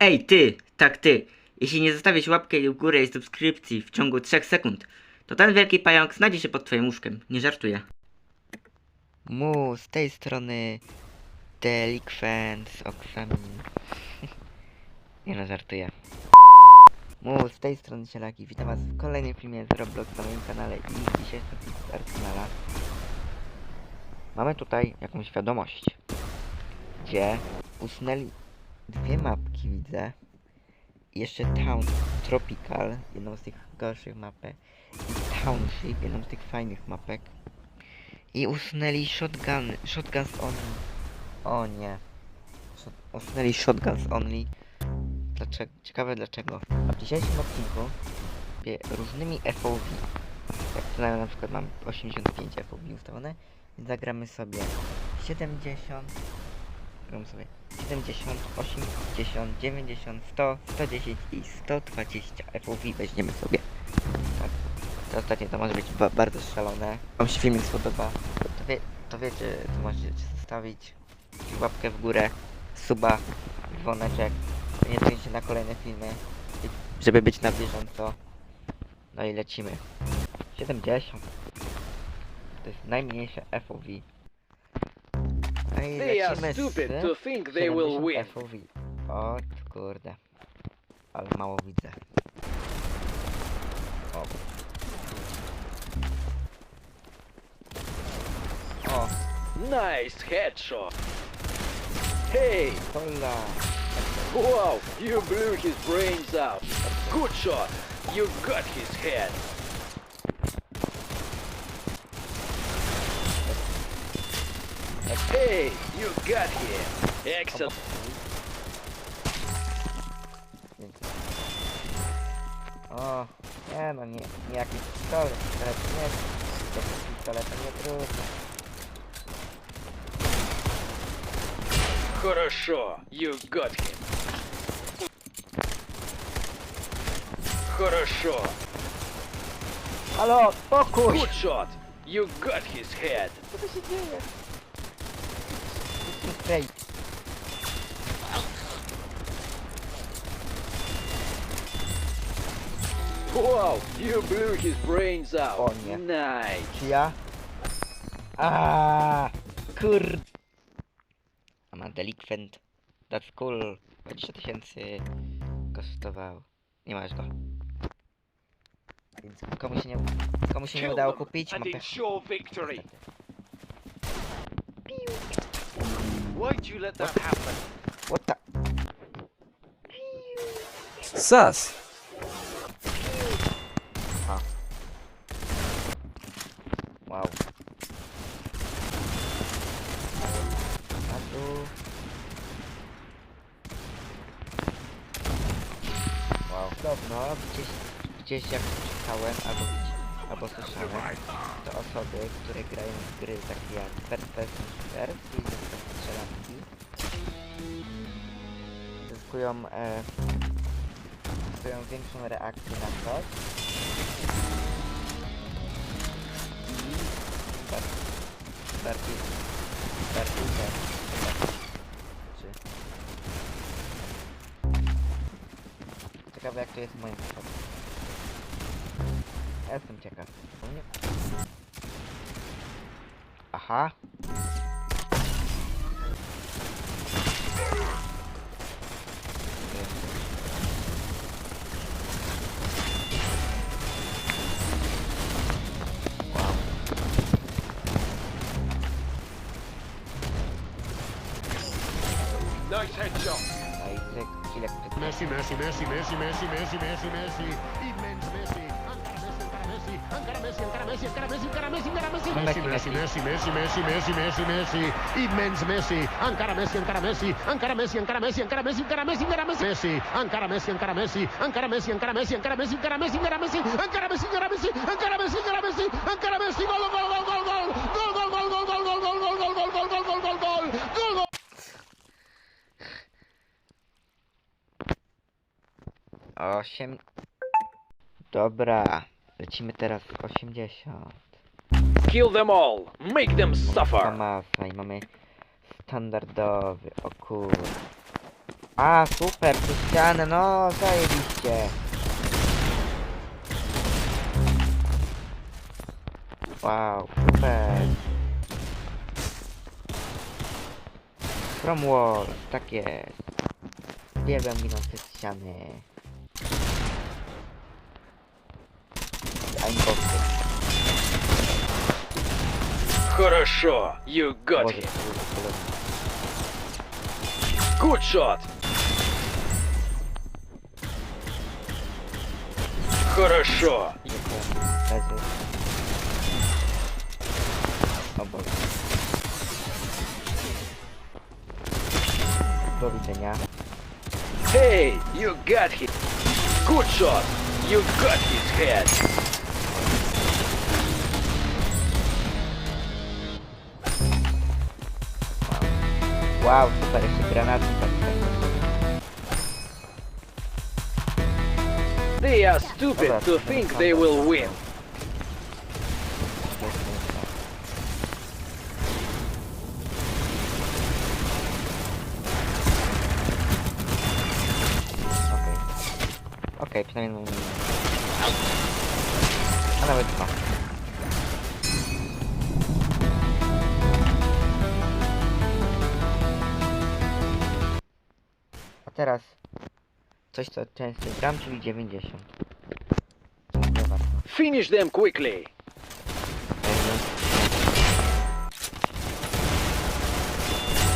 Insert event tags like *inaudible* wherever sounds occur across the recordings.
Ej, ty, tak ty. Jeśli nie zostawisz łapkę w górę i subskrypcji w ciągu 3 sekund, to ten wielki pająk znajdzie się pod twoim łóżkiem. Nie żartuję. Mu, z tej strony delikwent z oksami. *laughs* nie no, żartuję. Mu, z tej strony Cielaki. Witam was w kolejnym filmie z Roblox na moim kanale i dzisiaj z Arsenala. Mamy tutaj jakąś wiadomość, gdzie usunęli dwie mapki, widzę. I jeszcze Town Tropical, jedną z tych gorszych mapek. I Township, jedną z tych fajnych mapek. I usunęli Shotgun, Shotguns Only. O nie. Usunęli Shotguns Only. Dlaczego? Ciekawe dlaczego. A w dzisiejszym odcinku różnymi FOV. Jak tutaj na przykład mam 85 FOV ustawione, zagramy sobie 70, sobie 70, 80, 90, 100, 110 i 120 FOV weźmiemy sobie. Tak. To ostatnie to może być ba bardzo szalone. Wam się filmik spodoba, to, wie, to wiecie, to możecie zostawić łapkę w górę, suba, dzwoneczek, nie czujcie na kolejne filmy, żeby być na bieżąco. No i lecimy. 70. To jest najmniejsze FOV. They are stupid to think they will win. FOV. O kurde. Ale mało widzę. O. Oh. O, oh. Nice headshot. Hey, hola. wow, you blew his brains out. Good shot. You got his head. Hey, you got here. Excellent. О, я на не, я кричал, нет, это не трудно. Хорошо, you got him. Хорошо. Алло, покуй. Good shot. You got his head. Подожди, Wow, you blew his brains out. Oh, yeah. Nice. Czy ja? Aaaa, kur... I'm a delinquent. That's cool. 20 tysięcy kosztował. Nie masz go. Więc komu się nie, komu się nie udało kupić, ma pech. victory. Why'd you let that happen? What the... Sus. Wow. A tu... Wow. No, gdzieś, gdzieś jak czytałem, albo, albo słyszałem, to osoby, które grają w gry takie jak First Person Shooter, czyli strzelanki, zyskują, e, zyskują większą reakcję na coś, back to his mindset. Ask him check up. Aha. Nice headshot. Ile kto Messi, Messi, Messi, Messi, Messi, Messi, Messi, Messi, immenso Messi, ancora Messi, ancora Messi, ancora Messi, ancora Messi, ancora Messi, Messi, Messi, Messi, Messi, Messi, Messi, Messi, Messi, Messi, immenso Messi, ancora Messi, ancora Messi, ancora Messi, ancora Messi, ancora Messi, ancora Messi, ancora Messi, Messi, ancora Messi, ancora Messi, ancora Messi, ancora Messi, ancora Messi, ancora Messi, ancora Messi, ancora Messi, ancora Messi, ancora Messi, ancora Messi, ancora Messi, gol, gol, gol, gol, gol, gol, gol, gol, gol, gol, gol, gol, gol, gol, gol, gol, gol, gol, gol, gol, gol. Osiem... Dobra. Lecimy teraz w 80. Kill them all. Make them suffer. Masa i mamy standardowy, o kur... A, super, tu ścianę, no, zajebiście. Wow, super. From wall, tak jest. Uwielbiam ginące ściany. Хорошо. You got him. Good shot. Хорошо. Do widzenia. Hey, you got him. Good shot. You got his head. Wow, super, jeszcze granaty tak They are stupid to think they will win. Okej. Okej, przynajmniej A nawet dwa. Teraz coś co często gram, czyli 90. Nie warto. Finish them quickly.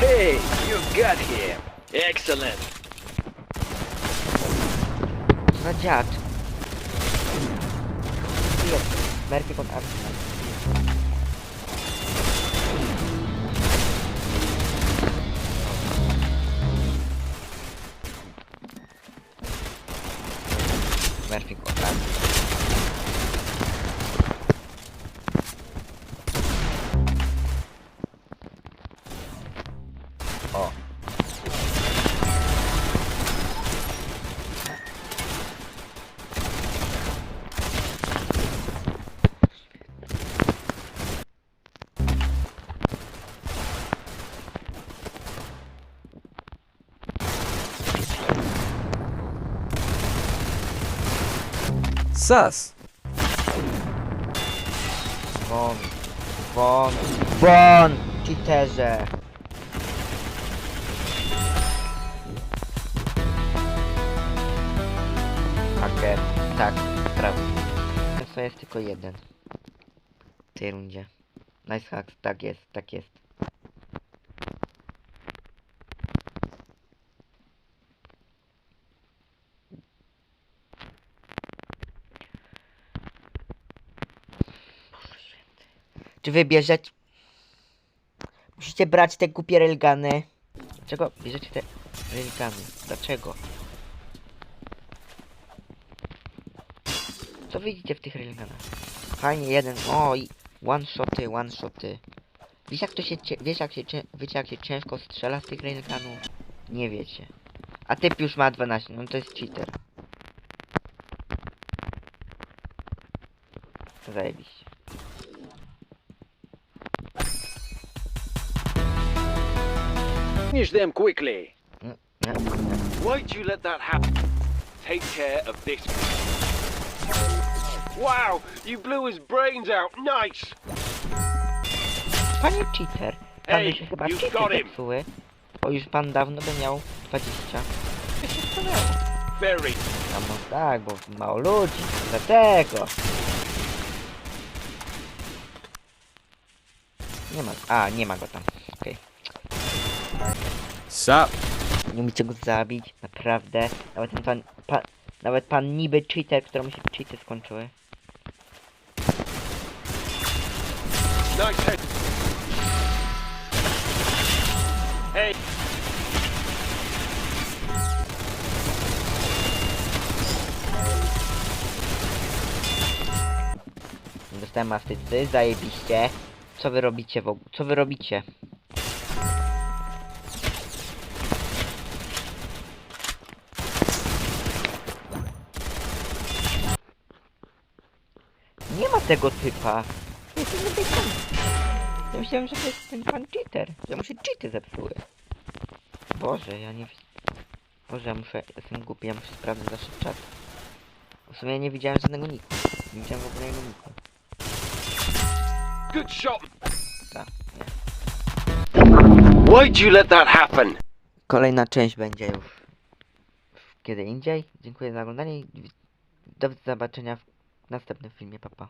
Hey, you got him. Excellent. Za dziad. Merki pod Arsenal. Sas. Won. Won. Won! Cheaterze! Hacker. Tak, prawda. To jest tylko jeden. W tej rundzie. Nice hacks, tak jest, tak jest. Czy wybierzecie... Musicie brać te głupie railguny. Dlaczego bierzecie te railguny? Dlaczego? Co widzicie w tych railgunach? Fajnie, jeden... O, i one shoty, one shoty. Wiesz jak to się... Wiesz jak się... cie- Wiecie jak się ciężko strzela z tych railgunów? Nie wiecie. A typ już ma 12, no to jest cheater. Zajebiście. Finish them quickly. Nie? Why'd you let that happen? Take care of this. Wow, you blew his brains out. Nice. Panie cheater, pan się chyba you've cheaty got him. zepsuły. Bo już pan dawno by miał 20. Co się stanęło? Very. A no tak, bo mało ludzi, dlatego. Nie ma, a nie ma go tam, okej. Sup. Nie umiecie go zabić, naprawdę. Nawet ten pan, pan, nawet pan niby cheater, któremu się cheaty skończyły. Hey, Dostałem asycy, zajebiście. Co wy robicie w ogóle? Co wy robicie? Ma tego typa. Ja myślałem, że to jest ten pan cheater. Że mu się cheaty zepsuły. Boże, ja nie... Boże, ja muszę, jestem głupi, ja muszę sprawdzić zawsze czat. W sumie nie widziałem żadnego niku. Nie widziałem w ogóle jego niku. Good shot. Tak, nie. Why'd you let that happen? Kolejna część będzie już kiedy indziej. Dziękuję za oglądanie i do zobaczenia w następnym filmie. Papa. Pa.